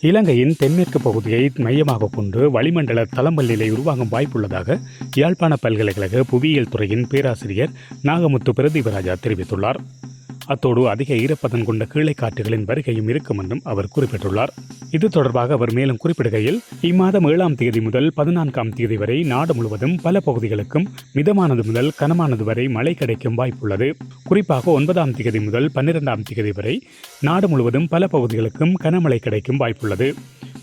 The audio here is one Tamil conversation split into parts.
இலங்கையின் தென்மேற்கு பகுதியை மையமாக கொண்டு வளிமண்டல தளம்பல் நிலை உருவாகும் வாய்ப்புள்ளதாக யாழ்ப்பாண பல்கலைக்கழக புவியியல் துறையின் பேராசிரியர் நாகமுத்து பிரதீபராஜா தெரிவித்துள்ளார். அத்தோடு அதிக ஈரப்பதன் கொண்ட கீழே காற்றுகளின் வருகையும் இருக்கும் என்றும் அவர் குறிப்பிட்டுள்ளார். இது தொடர்பாக அவர் மேலும் குறிப்பிடுகையில் இம்மாதம் ஏழாம் தேதி முதல் பதினான்காம் தேதி வரை நாடு முழுவதும் பல பகுதிகளுக்கும் மிதமானது முதல் கனமானது வரை மழை கிடைக்கும் வாய்ப்புள்ளது. குறிப்பாக ஒன்பதாம் தேதி முதல் பன்னிரெண்டாம் தேதி வரை நாடு முழுவதும் பல பகுதிகளுக்கும் கனமழை கிடைக்கும் வாய்ப்புள்ளது.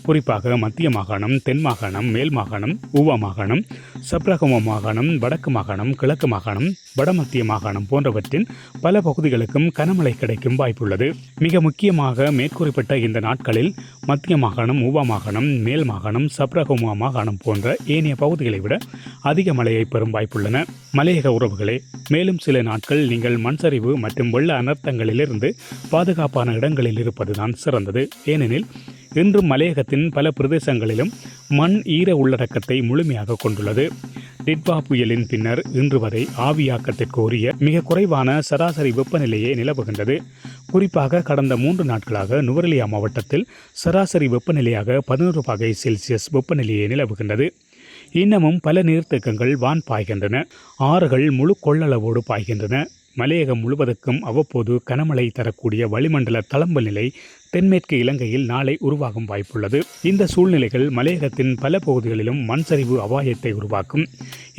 குறிப்பாக மத்திய மாகாணம் தென் மாகாணம் மேல் மாகாணம் ஊவா மாகாணம் சப்ரகம மாகாணம் வடக்கு மாகாணம் கிழக்கு மாகாணம் வடமத்திய மாகாணம் போன்றவற்றின் பல பகுதிகளுக்கும் கனமழை கிடைக்கும் வாய்ப்புள்ளது. மிக முக்கியமாக மேற்குறிப்பிட்ட இந்த நாட்களில் மத்திய மாகாணம் ஊவா மாகாணம் மேல் மாகாணம் சப்ரகமுவா மாகாணம் போன்ற ஏனைய பகுதிகளை விட அதிக மழையை பெறும் வாய்ப்புள்ளன. மலையக உறவுகளே மேலும் சில நாட்கள் நீங்கள் மண்சரிவு மற்றும் வெள்ள அனர்த்தங்களிலிருந்து பாதுகாப்பான இடங்களில் இருப்பதுதான் சிறந்தது. ஏனெனில் இன்றும் மலையகத்தின் பல பிரதேசங்களிலும் மண் ஈர உள்ளடக்கத்தை முழுமையாக கொண்டுள்ளது. டிட்வா புயலின் பின்னர் இன்று வரை ஆவியாக்கத்திற்கு உரிய மிக குறைவான சராசரி வெப்பநிலையே நிலவுகின்றது. குறிப்பாக கடந்த மூன்று நாட்களாக நுவரெலியா மாவட்டத்தில் சராசரி வெப்பநிலையாக பதினோரு வகை செல்சியஸ் வெப்பநிலையே நிலவுகின்றது. இன்னமும் பல நீர்த்தேக்கங்கள் வான் பாய்கின்றன. ஆறுகள் முழு கொள்ளளவோடு பாய்கின்றன. மலையகம் முழுவதற்கும் அவ்வப்போது கனமழை தரக்கூடிய வளிமண்டல தளம்பல் நிலை தென்மேற்கு இலங்கையில் நாளை உருவாகும் வாய்ப்புள்ளது. இந்த சூழ்நிலைகள் மலையகத்தின் பல பகுதிகளிலும் மண்சரிவு அபாயத்தை உருவாக்கும்.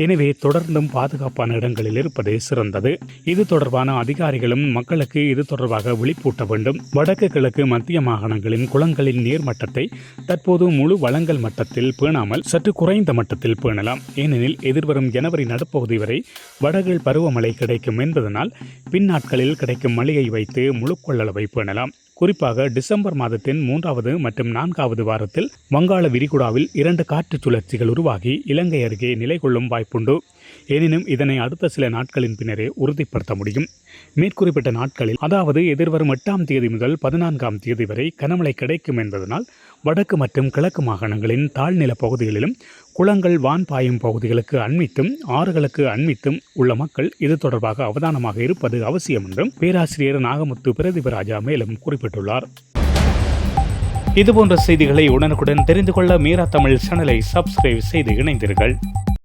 எனவே தொடர்ந்தும் பாதுகாப்பான இடங்களில் இருப்பது சிறந்தது. இது தொடர்பான அதிகாரிகளும் மக்களுக்கு இது தொடர்பாக விழிப்பூட்ட வேண்டும். வடக்கு கிழக்கு மத்திய மாகாணங்களின் குளங்களின் நீர்மட்டத்தை தற்போது முழு வளங்கள் மட்டத்தில் பேணாமல் சற்று குறைந்த மட்டத்தில் பேணலாம். ஏனெனில் எதிர்வரும் ஜனவரி நடுப்பகுதி வரை வடகிழ் பருவமழை கிடைக்கும் என்பதனால் பின்னாட்களில் கிடைக்கும் மழையை வைத்து முழு கொள்ளளவை பேணலாம். குறிப்பாக டிசம்பர் மாதத்தின் மூன்றாவது மற்றும் நான்காவது வாரத்தில் வங்காள விரிகுடாவில் இரண்டு காற்று சுழற்சிகள் உருவாகி இலங்கை அருகே நிலை கொள்ளும் வாய்ப்பு வாய்ப்புண்டு. எனினும் இதனை அடுத்த சில நாட்களின் பின்னரே உறுதிப்படுத்த முடியும். மேற்குறிப்பிட்ட நாட்களில் அதாவது எதிர்வரும் எட்டாம் தேதி முதல் பதினான்காம் தேதி வரை கனமழை கிடைக்கும் என்பதனால் வடக்கு மற்றும் கிழக்கு மாகாணங்களின் தாழ்நில பகுதிகளிலும் குளங்கள் வான் பாயும் பகுதிகளுக்கு அண்மித்தும் ஆறுகளுக்கு அண்மித்தும் உள்ள மக்கள் இது தொடர்பாக அவதானமாக இருப்பது அவசியம் என்றும் பேராசிரியர் நாகமுத்து பிரதிபராஜா மேலும் குறிப்பிட்டுள்ளார். இதுபோன்ற செய்திகளை உடனுக்குடன் தெரிந்து கொள்ள மீரா தமிழ் சேனலை சப்ஸ்கிரைப் செய்து இணைந்தீர்கள்